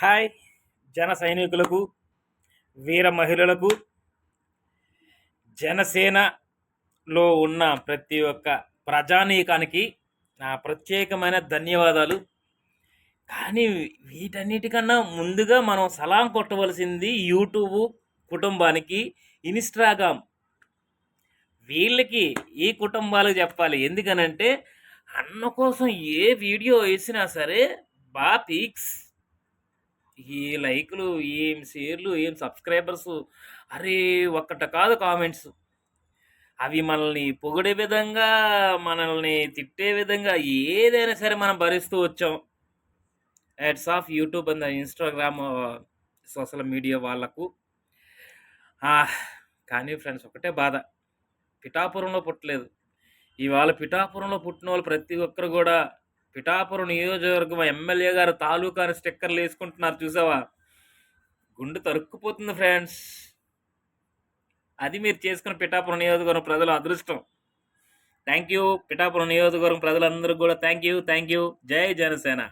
Hi జన సైనికులకు వీర మహిళలకు జనసేనలో ఉన్న ప్రతి ఒక్క ప్రజానీకానికి నా ప్రత్యేకమైన ధన్యవాదాలు. కానీ వీటన్నిటికన్నా ముందుగా మనం సలాం కొట్టవలసింది యూట్యూబ్ కుటుంబానికి ఇన్స్టాగ్రామ్. వీళ్ళకి ఈ కుటుంబాలకు చెప్పాలి. ఎందుకనంటే అన్న కోసం ఏ వీడియో వేసినా సరే బా పీక్స్. ఈ లైకులు ఏం షేర్లు ఏం సబ్స్క్రైబర్స్ అరే ఒక్కట కాదు కామెంట్స్. అవి మనల్ని పొగిడే విధంగా మనల్ని తిట్టే విధంగా ఏదైనా సరే మనం భరిస్తూ వచ్చాం. Ads of YouTube and Instagram social media వాళ్ళకు. కానీ ఫ్రెండ్స్ ఒకటే బాధ. పిఠాపురంలో పుట్టలేదు. ఇవాళ పిఠాపురంలో పుట్టిన వాళ్ళు ప్రతి ఒక్కరు కూడా పిఠాపురం నియోజకవర్గం ఎమ్మెల్యే గారు తాలూకా అని స్టిక్కర్లు వేసుకుంటున్నారు చూసావా? గుండె తరుక్కుపోతుంది ఫ్రెండ్స్. అది మీరు చేసుకున్న పిఠాపురం నియోజకవర్గం ప్రజల అదృష్టం. థ్యాంక్ యూ పిఠాపురం నియోజకవర్గం ప్రజలందరూ కూడా థ్యాంక్ యూ థ్యాంక్ యూ జై జనసేన.